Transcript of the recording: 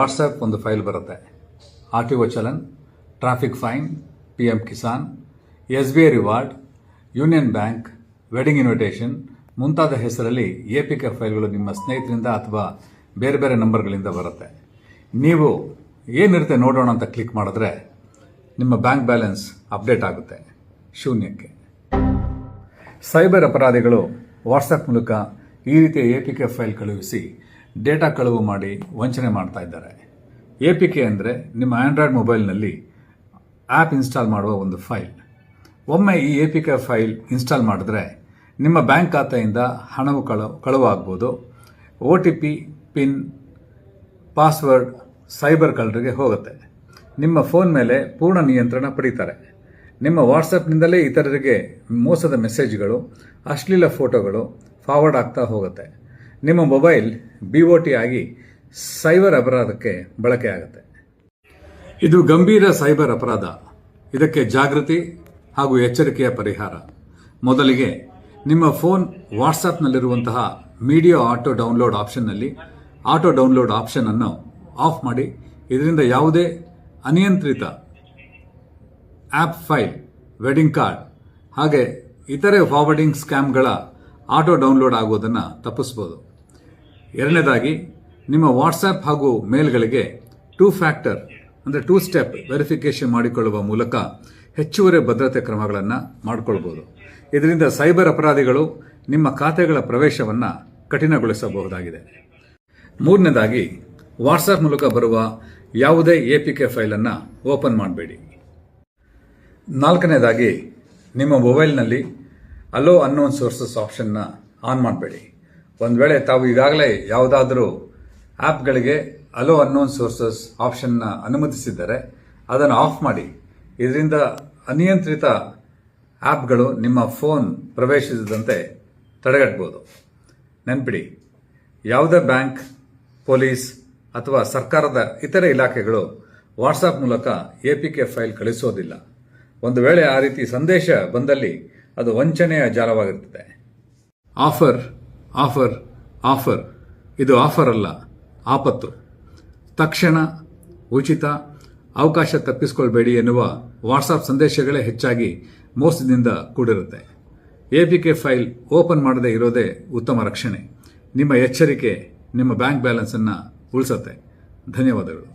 WhatsApp ಒಂದು file ಬರುತ್ತೆ. R T O challan, traffic fine, P M Kisan, S B I reward, union bank, wedding invitation ಮುಂತಾದ ಹೆಸರಲ್ಲಿ A P K ಫೈಲ್ಗಳು ನಿಮ್ಮ ಸ್ನೇಹಿತರಿಂದ ಅಥವಾ ಬೇರೆ ಬೇರೆ ನಂಬರ್ಗಳಿಂದ ಬರುತ್ತೆ. ನೀವು ಏನಿರುತ್ತೆ ನೋಡೋಣ ಅಂತ ಕ್ಲಿಕ್ ಮಾಡಿದ್ರೆ ನಿಮ್ಮ ಬ್ಯಾಂಕ್ ಬ್ಯಾಲೆನ್ಸ್ ಅಪ್ಡೇಟ್ ಆಗುತ್ತೆ ಶೂನ್ಯಕ್ಕೆ. ಸೈಬರ್ ಅಪರಾಧಿಗಳು ವಾಟ್ಸಪ್ ಮೂಲಕ ಈ ರೀತಿಯ ಎ ಪಿ ಕೆ ಫೈಲ್ ಕಳುಹಿಸಿ ಡೇಟಾ ಕಳುವು ಮಾಡಿ ವಂಚನೆ ಮಾಡ್ತಾ ಇದ್ದಾರೆ. ಎ ಪಿ ಕೆ ಅಂದರೆ ನಿಮ್ಮ ಆಂಡ್ರಾಯ್ಡ್ ಮೊಬೈಲ್ನಲ್ಲಿ ಆ್ಯಪ್ ಇನ್ಸ್ಟಾಲ್ ಮಾಡುವ ಒಂದು ಫೈಲ್. ಒಮ್ಮೆ ಈ A P K file install ಮಾಡಿದ್ರೆ ನಿಮ್ಮ ಬ್ಯಾಂಕ್ ಖಾತೆಯಿಂದ ಹಣವು ಕಳು ಕಳುವಾಗ್ಬೋದು O T P PIN, password, cyber ಕಳ್ಳರಿಗೆ ಹೋಗುತ್ತೆ. ನಿಮ್ಮ ಫೋನ್ ಮೇಲೆ ಪೂರ್ಣ ನಿಯಂತ್ರಣ ಪಡೀತಾರೆ. ನಿಮ್ಮ ವಾಟ್ಸಪ್ನಿಂದಲೇ ಇತರರಿಗೆ ಮೋಸದ ಮೆಸೇಜ್ಗಳು, ಅಶ್ಲೀಲ ಫೋಟೋಗಳು ಫಾರ್ವರ್ಡ್ ಆಗ್ತಾ ಹೋಗುತ್ತೆ. ನಿಮ್ಮ ಮೊಬೈಲ್ ಬಿ ಒ ಟಿ ಆಗಿ ಸೈಬರ್ ಅಪರಾಧಕ್ಕೆ ಬಳಕೆ ಆಗುತ್ತೆ. ಇದು ಗಂಭೀರ ಸೈಬರ್ ಅಪರಾಧ. ಇದಕ್ಕೆ ಜಾಗೃತಿ ಹಾಗೂ ಎಚ್ಚರಿಕೆಯ ಪರಿಹಾರ. ಮೊದಲಿಗೆ ನಿಮ್ಮ ಫೋನ್ ವಾಟ್ಸಪ್ನಲ್ಲಿರುವಂತಹ ಮೀಡಿಯಾ ಆಟೋ ಡೌನ್ಲೋಡ್ ಆಪ್ಷನ್ನಲ್ಲಿ ಆಟೋ ಡೌನ್ಲೋಡ್ ಆಪ್ಷನ್ ಅನ್ನು ಆಫ್ ಮಾಡಿ. ಇದರಿಂದ ಯಾವುದೇ ಅನಿಯಂತ್ರಿತ ಆ್ಯಪ್ ಫೈಲ್, ವೆಡ್ಡಿಂಗ್ ಕಾರ್ಡ್ ಹಾಗೆ ಇತರೆ ಫಾರ್ವರ್ಡಿಂಗ್ ಸ್ಕ್ಯಾಮ್ಗಳ ಆಟೋ ಡೌನ್ಲೋಡ್ ಆಗುವುದನ್ನು ತಪ್ಪಿಸ್ಬೋದು. ಎರಡನೇದಾಗಿ, ನಿಮ್ಮ ವಾಟ್ಸ್ಆ್ಯಪ್ ಹಾಗೂ ಮೇಲ್ಗಳಿಗೆ ಟೂ ಫ್ಯಾಕ್ಟರ್ ಅಂದರೆ ಟೂ ಸ್ಟೆಪ್ ವೆರಿಫಿಕೇಶನ್ ಮಾಡಿಕೊಳ್ಳುವ ಮೂಲಕ ಹೆಚ್ಚುವರಿ ಭದ್ರತೆ ಕ್ರಮಗಳನ್ನು ಮಾಡಿಕೊಳ್ಬೋದು. ಇದರಿಂದ ಸೈಬರ್ ಅಪರಾಧಿಗಳು ನಿಮ್ಮ ಖಾತೆಗಳ ಪ್ರವೇಶವನ್ನು ಕಠಿಣಗೊಳಿಸಬಹುದಾಗಿದೆ. ಮೂರನೇದಾಗಿ ವಾಟ್ಸಪ್ ಮೂಲಕ ಬರುವ ಯಾವುದೇ ಎ ಪಿ ಕೆ ಫೈಲನ್ನು ಓಪನ್ ಮಾಡಬೇಡಿ. ನಾಲ್ಕನೇದಾಗಿ, ನಿಮ್ಮ ಮೊಬೈಲ್ನಲ್ಲಿ ಅಲೋ ಅನ್ನೋನ್ ಸೋರ್ಸಸ್ ಆಪ್ಷನ್ನ ಆನ್ ಮಾಡಬೇಡಿ. ಒಂದು ವೇಳೆ ತಾವು ಈಗಾಗಲೇ ಯಾವುದಾದರೂ ಆ್ಯಪ್ಗಳಿಗೆ ಅಲೋ ಅನ್ನೋನ್ ಸೋರ್ಸಸ್ ಆಪ್ಷನ್ನ ಅನುಮತಿಸಿದ್ದರೆ ಅದನ್ನು ಆಫ್ ಮಾಡಿ. ಇದರಿಂದ ಅನಿಯಂತ್ರಿತ ಆ್ಯಪ್ಗಳು ನಿಮ್ಮ ಫೋನ್ ಪ್ರವೇಶಿಸದಂತೆ ತಡೆಗಟ್ಬೋದು. ನೆನ್ಪಿಡಿ, ಯಾವುದೇ ಬ್ಯಾಂಕ್, ಪೊಲೀಸ್ ಅಥವಾ ಸರ್ಕಾರದ ಇತರೆ ಇಲಾಖೆಗಳು ವಾಟ್ಸಾಪ್ ಮೂಲಕ ಎ ಪಿ ಕೆ ಫೈಲ್ ಕಳಿಸೋದಿಲ್ಲ. ಒಂದು ವೇಳೆ ಆ ರೀತಿ ಸಂದೇಶ ಬಂದಲ್ಲಿ ಅದು ವಂಚನೆಯ ಜಾಲವಾಗಿರುತ್ತದೆ. Offer offer offer. ಇದು ಆಫರ್ ಅಲ್ಲ, ಆಪತ್ತು. ತಕ್ಷಣ ಉಚಿತ ಅವಕಾಶ ತಪ್ಪಿಸಿಕೊಳ್ಬೇಡಿ ಎನ್ನುವ ವಾಟ್ಸಾಪ್ ಸಂದೇಶಗಳೇ ಹೆಚ್ಚಾಗಿ ಮೋಸದಿಂದ ಕೂಡಿರುತ್ತೆ. A P K file open ಮಾಡದೇ ಇರೋದೇ ಉತ್ತಮ ರಕ್ಷಣೆ. ನಿಮ್ಮ ಎಚ್ಚರಿಕೆ ನಿಮ್ಮ ಬ್ಯಾಂಕ್ ಬ್ಯಾಲೆನ್ಸನ್ನು ಉಳಿಸುತ್ತೆ. ಧನ್ಯವಾದಗಳು.